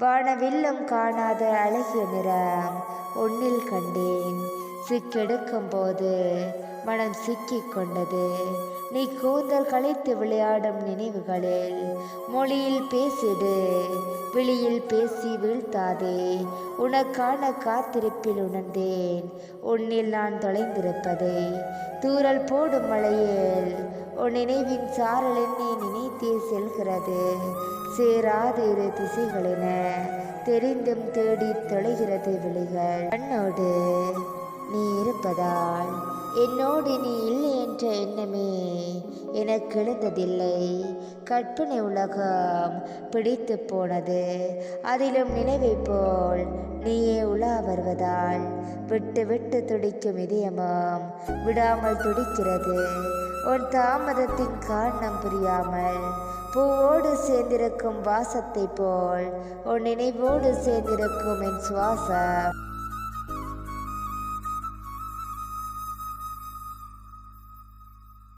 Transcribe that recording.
வானவில்லம் காணாத அழகிய நிறம். உன்னில் கண்டேன். சிக்கெடுக்கும் போது மனம் சிக்கிக் கொண்டது நீ கூந்தல் களைத்து விளையாடும் நினைவுகளில் மொழியில் பேசிடு விழியில் பேசி வீழ்த்தாதே. உனக்கான காத்திருப்பில் உணர்ந்தேன். உன்னில் நான் தொலைந்திருப்பதை. தூரல் போடும் மழையில் உன் நினைவின் சாரல் என்னை நினைத்தே செல்கிறது. சேராது இரு திசைகளென தெரிந்தும் தேடி தொலைகிறது விழிகள். கண்ணோடு இருப்பதால் என்னோடு நீ இல்லை என்ற எண்ணமே எனக்கு எழுந்ததில்லை. கற்பனை உலகம் பிடித்து போனது. அதிலும் நினைவை போல் நீயே உலா வருவதால் விட்டு விட்டு துடிக்கும் இதயமும் விடாமல் துடிக்கிறது. உன் தாமதத்தின் காரணம் புரியாமல் பூவோடு சேர்ந்திருக்கும் வாசத்தை போல் உன் நினைவோடு சேர்ந்திருக்கும் என் சுவாசம்